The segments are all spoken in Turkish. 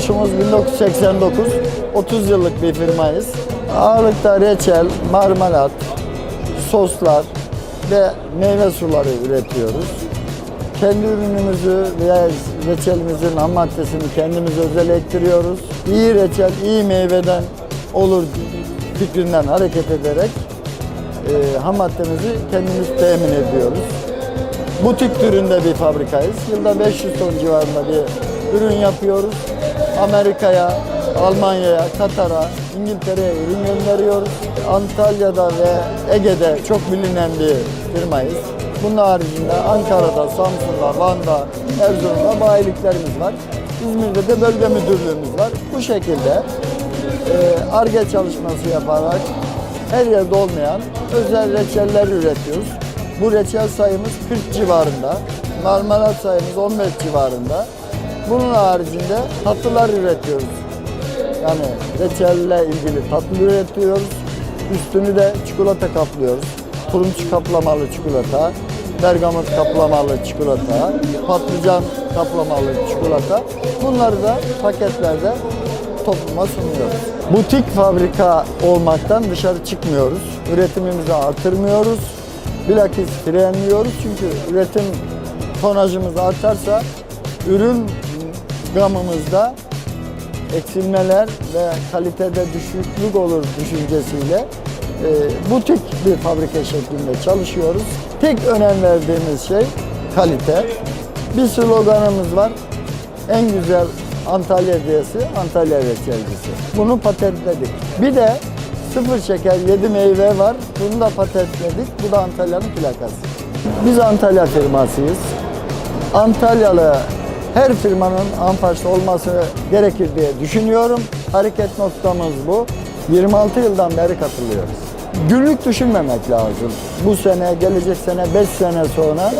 Kuruluşumuz 1989. 30 yıllık bir firmayız. Ağırlıkta reçel, marmelat, soslar ve meyve suları üretiyoruz. Kendi ürünümüzü veya reçelimizin ham maddesini kendimiz özel ektiriyoruz. İyi reçel, iyi meyveden olur fikrinden hareket ederek e, ham maddemizi kendimiz temin ediyoruz. Butik türünde bir fabrikayız. Yılda 500 ton civarında bir ürün yapıyoruz. Amerika'ya, Almanya'ya, Katar'a, İngiltere'ye ürün gönderiyoruz. Antalya'da ve Ege'de çok bilinen bir firmayız. Bunun haricinde Ankara'da, Samsun'da, Van'da, Erzurum'da bayiliklerimiz var. İzmir'de de bölge müdürlüğümüz var. Bu şekilde e, ARGE çalışması yaparak her yerde olmayan özel reçeller üretiyoruz. Bu reçel sayımız 40 civarında, marmelat sayımız 15 civarında. Bunun haricinde tatlılar üretiyoruz. Yani reçelle ilgili tatlı üretiyoruz. Üstünü de çikolata kaplıyoruz. Turunç kaplamalı çikolata, bergamot kaplamalı çikolata, patlıcan kaplamalı çikolata. Bunları da paketlerde topluma sunuyoruz. Butik fabrika olmaktan dışarı çıkmıyoruz. Üretimimizi artırmıyoruz. Bilakis frenliyoruz çünkü üretim tonajımız artarsa ürün gamımızda eksilmeler ve kalitede düşüklük olur düşüncesiyle e, butik bir fabrika şeklinde çalışıyoruz. Tek önem verdiğimiz şey kalite. Bir sloganımız var. En güzel Antalya hediyesi Antalya reçelcisi. Bunu patentledik. Bir de sıfır şeker 7 meyve var. Bunu da patentledik. Bu da Antalya'nın plakası. Biz Antalya firmasıyız. Antalyalı her firmanın Anfaş'ta olması gerekir diye düşünüyorum. Hareket noktamız bu. 26 yıldan beri katılıyoruz. Günlük düşünmemek lazım. Bu sene, gelecek sene, 5 sene sonra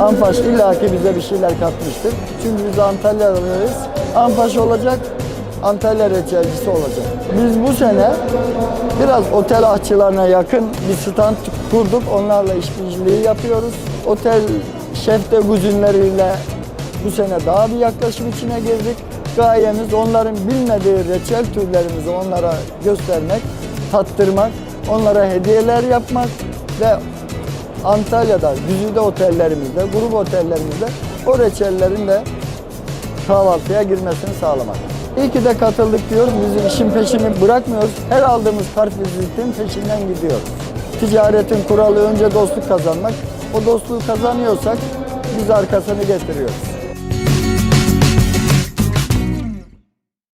Anfaş illaki bize bir şeyler katmıştır. Çünkü biz Antalyalıyız. Anfaş olacak, Antalya reçelcisi olacak. Biz bu sene biraz otel ahçılarına yakın bir stand kurduk. Onlarla işbirliği yapıyoruz. Otel şef de guzinleriyle bu sene daha bir yaklaşım içine girdik. Gayemiz onların bilmediği reçel türlerimizi onlara göstermek, tattırmak, onlara hediyeler yapmak ve Antalya'da, güzide otellerimizde, grup otellerimizde o reçellerin de kahvaltıya girmesini sağlamak. İyi ki de katıldık diyoruz. Biz işin peşini bırakmıyoruz. Her aldığımız kartvizitin peşinden gidiyoruz. Ticaretin kuralı önce dostluk kazanmak. O dostluğu kazanıyorsak biz arkasını getiriyoruz.